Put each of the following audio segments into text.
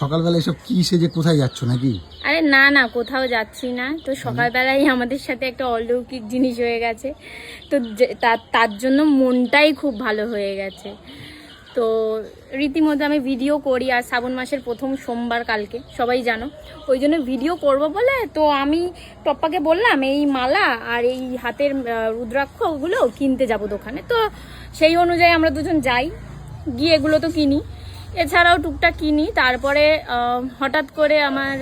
সকালবেলা এসব কি সেজে কোথায় যাচ্ছ নাকি? আরে না না, কোথাও যাচ্ছি না। তো সকালবেলায় আমাদের সাথে একটা অলৌকিক জিনিস হয়ে গেছে। তো তার জন্য মনটাই খুব ভালো হয়ে গেছে। তো রীতিমতো আমি ভিডিও করি, আর শ্রাবণ মাসের প্রথম সোমবার কালকে, সবাই জানো। ওই জন্য ভিডিও করব বলে তো আমি টপ্পাকে বললাম, এই মালা আর এই হাতের রুদ্রাক্ষ ওগুলো কিনতে যাব দোকানে। তো সেই অনুযায়ী আমরা দুজন যাই, গিয়ে এগুলো তো কিনি। এছাড়াও টুকটাক কিনি। তারপরে হঠাৎ করে আমার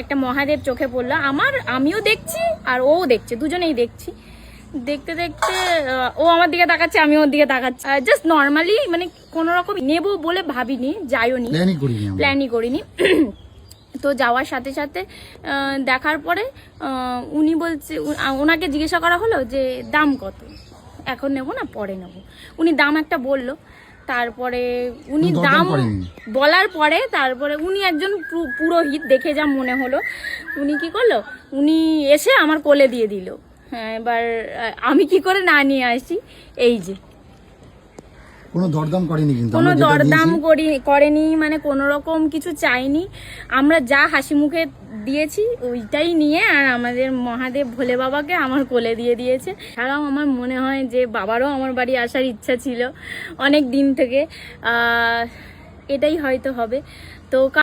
একটা মহাদেব চোখে পড়ল। আমার আমিও দেখছি আর ও দেখছে দুজনেই দেখছি। দেখতে দেখতে ও আমার দিকে তাকাচ্ছে আমি ওর দিকে তাকাচ্ছি। জাস্ট নর্মালি মানে কোনো রকম নেব বলে ভাবিনি যাইও নি প্ল্যানই করিনি। তো যাওয়ার সাথে সাথে দেখার পরে উনি বলছে ওনাকে জিজ্ঞাসা করা হলো যে দাম কত? এখন নেব না পরে নেব। উনি দাম একটা বলল। তারপরে উনি দাম বলার পরে তারপরে উনি একজন পুরোহিত দেখে যা মনে হলো। উনি কি করল? উনি এসে আমার কোলে দিয়ে দিল। হ্যাঁ এবার আমি কি করে না নিয়ে আসি? এই যে। কোনো দরদাম করেনি কিন্তু কোনো দরদাম করি করেনি মানে কোনো রকম কিছু চাইনি। আমরা যা হাসি মুখে দিয়েছি ওইটাই নিয়ে আর আমাদের মহাদেব ভোলে বাবাকে আমার কোলে দিয়ে দিয়েছে। ছাড়াও আমার মনে হয় যে বাবারও আমার বাড়ি আসার ইচ্ছা ছিল অনেক দিন থেকে। এটাই হয়তো হবে। তো